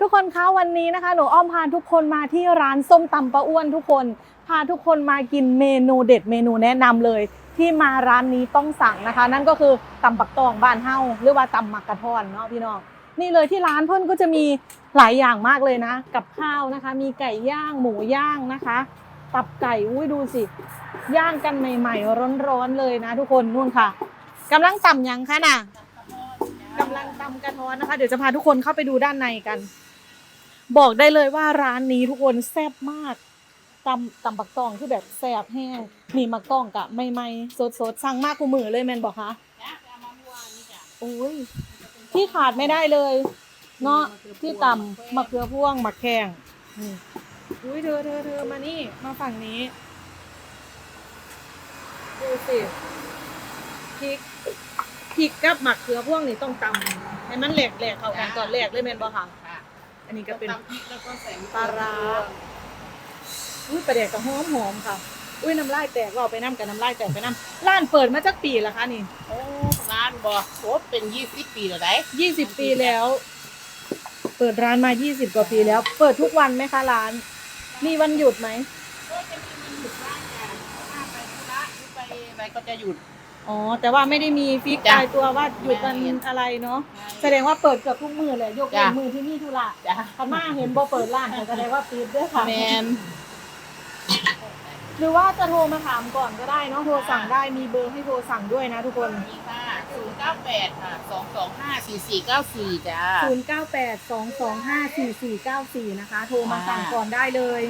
ทุกคนคะวันนี้นะคะหนูอ้อมพาทุกคนมาที่ร้านส้มตำป้าอ้วนทุกคน พาทุกคนมากินเมนูเด็ดเมนูแนะนำเลย ที่มาร้านนี้ต้องสั่งนะคะ นั่นก็คือตำปักตองบ้านเฮาหรือว่าตำมักกะทอนเนาะพี่น้องนี่เลยที่ร้านเพิ่อนก็จะมีหลายอย่างมากเลยนะ กับข้าวนะคะ มีไก่ย่างหมูย่างนะคะ ตับไก่อุ้ยดูสิ ย่างกันใหม่ๆร้อนๆเลยนะทุกคนนู่นค่ะกำลังตำยังคะน่ะกำลังตำกระท้อนนะคะ เดี๋ยวจะพาทุกคนเข้าไปดูด้านในกัน บอกได้เลยว่าร้านนี้ทุกคนแซ่บมากตำตำปักตองที่แบบแซ่บแห้งมีมักตองกะไม่ไม่สดสดสั่งมากกูมือเลยแมนบอกคะโอ้ยที่ขาดไม่ได้เลย เนาะที่ตำมะเขือพ่วงมะแข้งนี่อุ้ยเธอเธอเธอมานี่ มาฝั่งนี้ดูสิพริกพริกกับหมักเขือพ่วงนี่ต้องตำให้มันแหลกแหลกเข้ากันก่อนแหลกเลยแมนบอค่ะค่ะ อันนี้ก็เป็นตำพริกแล้วก็ใส่ปลาร้าอุ้ยประเด็กก็หอมหอมๆค่ะ อุ้ยน้ำลายแตกเราไปน้ำกับน้ำลายแตกไปน้ำร้านเปิดมาจักปีแล้วคะนี่โอ้ร้านบ่โอ้เป็นยี่สิบปีแล้วได้ยี่สิบปีแล้ว เปิดร้านมายี่สิบกว่าปีแล้ว เปิดทุกวันไหมคะร้าน มีวันหยุดไหมก็จะมีมันหยุดบ้างจ้ะถ้าไปธุระหรือไปอะไรก็จะหยุด อ๋อ แต่ว่าไม่ได้มีฟิกจ้ะตายตัวว่าหยุดวันอะไรเนาะ แสดงว่าเปิดเกือบทุกมือเลยยกเว้นจ้ะ มือที่นี่ธุระจ้ะคันมาเห็นบ่เปิดร้านแต่แสดงว่าปิดด้วยค่ะ แมนหรือว่าจะโทรมาถามก่อนก็ได้เนาะ โทรสั่งได้ มีเบอร์ให้โทรสั่งด้วยนะทุกคน นี่ค่ะศูนย์เก้าแปดค่ะสองสองห้าสี่สี่เก้าสี่จ้า 0982254494 นะคะ โทรมาค่ะสั่งก่อนได้เลย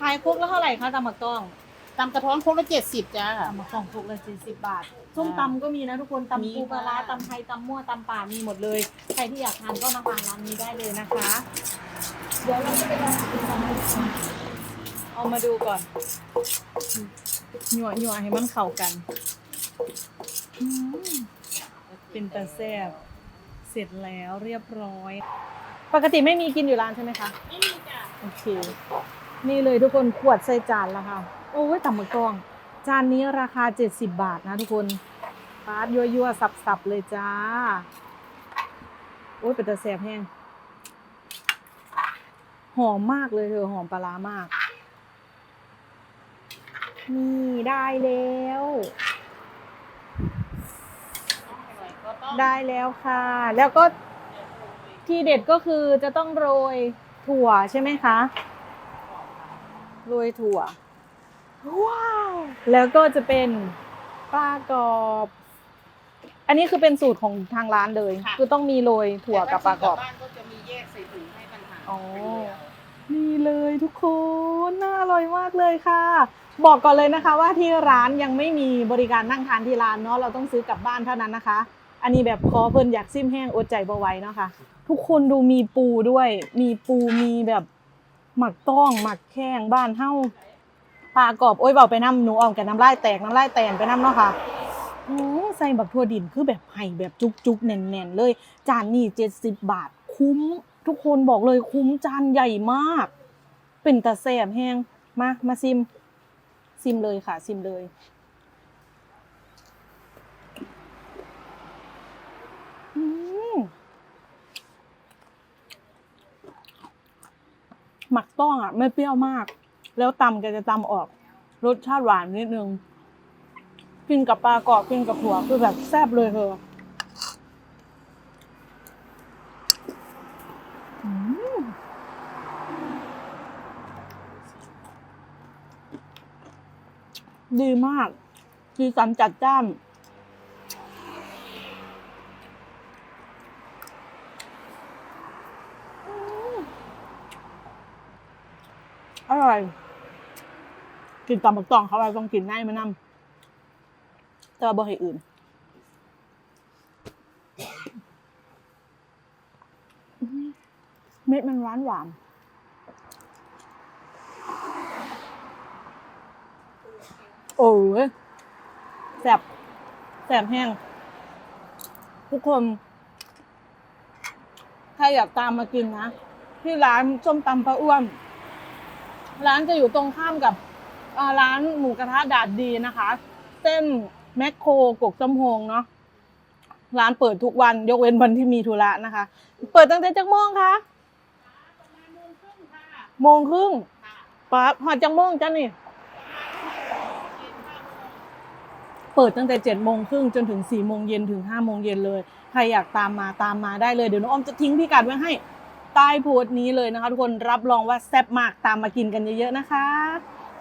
ขายครกแล้วเท่าไหร่คะตำหมักต้อง ตำกระท้อนครกละเจ็ดสิบจ้า ตำหมักต้องครกละ70บาทส้มตำก็มีนะทุกคนมีตำปูปลาร้าค่ะ ตำไทยตำมั่วตำป่ามีหมดเลย ใครที่อยากทานก็มาทานร้านนี้ได้เลยนะคะ เดี๋ยวเราจะไปลองกินกันเอามาดูก่อนหยั่วหยั่วให้มันเข้ากันอืมเป็นตาแซบเสร็จแล้วเรียบร้อย ปกติไม่มีกินอยู่ร้านใช่ไหมคะ ไม่มีจ้ะ โอเค นี่เลยทุกคนขวดใส่จานแล้วค่ะ โอ้ยต่ำมะกอง จานนี้ราคา 70 บาทนะทุกคนปาดยั่วๆ สับๆ เลยจ้า โอ้ยเป็นตาแซบแห้ง หอมมากเลยเธอหอมปลามาก นี่ได้แล้ว ได้แล้วค่ะ แล้วก็ที่เด็ดก็คือจะต้องโรยถั่วใช่ไหมคะ โรยถั่ว ว้าว แล้วก็จะเป็นปลากรอบ อันนี้คือเป็นสูตรของทางร้านเลยคือต้องมีโรยถั่วกับปลากรอบบ้านก็จะมีแยกใส่ถุงให้ปัญหาอ๋อ นี่เลยทุกคนน่าอร่อยมากเลยค่ะ บอกก่อนเลยนะคะว่าที่ร้านยังไม่มีบริการนั่งทานที่ร้านเนาะเราต้องซื้อกลับบ้านเท่านั้นนะคะ อันนี้แบบคอเพิ่นอยากซิมแห้งอดใจบ่ไหว้เนาะค่ะ ทุกคนดูมีปูด้วย มีปูมีแบบหมักต้องหมักแข้งบ้านเฮ้า ปลากรอบโอ้ยเบาไปน้ำหนูออมกับน้ำลายแตกน้ำลายแตนไปน้ำเนาะค่ะใส่บักทั่วดินคือแบบไห่แบบจุกๆแน่นๆเลย จานนี้เจ็ดสิบบาทคุ้ม ทุกคนบอกเลยคุ้มจานใหญ่มาก เป็นตาแสบแห้งมามาซิม ซิมเลยค่ะซิมเลยหมักต้องอะไม่เปรี้ยวมาก แล้วตำก็จะตำออก รสชาติหวานนิดนึง กินกับปลากรอบกินกับหัวคือแบบแซ่บเลยเธอดีมากสีสันจัดจ้านอร่อย กินตำบักตองเขาเราต้องกินง่ายมานำแต่ว่าบ่ให้อื่นอื้อหือเม็ดมันหวานหวานโอ้ยแสบแสบแห้ง ทุกคน ถ้าอยากตามมากินนะ ที่ร้านส้มตำพระอ้วน ร้านจะอยู่ตรงข้ามกับ ร้านหมูกระทะดาดดีนะคะ เส้นแมคโครกกจำโฮงเนาะร้านเปิดทุกวันยกเว้นวันที่มีธุระนะคะ เปิดตั้งแต่จักโมงคะประมาณโมงครึ่งค่ะโมงครึ่งปั๊บหอดจักโมงจ้ะนี่ เปิดตั้งแต่7จ็ดโมงครึ่งจนถึง4ี่โมงเย็นถึง5้าโมงเย็นเลย ใครอยากตามมาตามมาได้เลยเดี๋ยวน้องอ้อมจะทิ้งพิกัดไว้ให้ใต้โพสต์นี้เลยนะคะทุกคนรับรองว่าแซ่บมากตามมากินกันเยอะๆนะคะ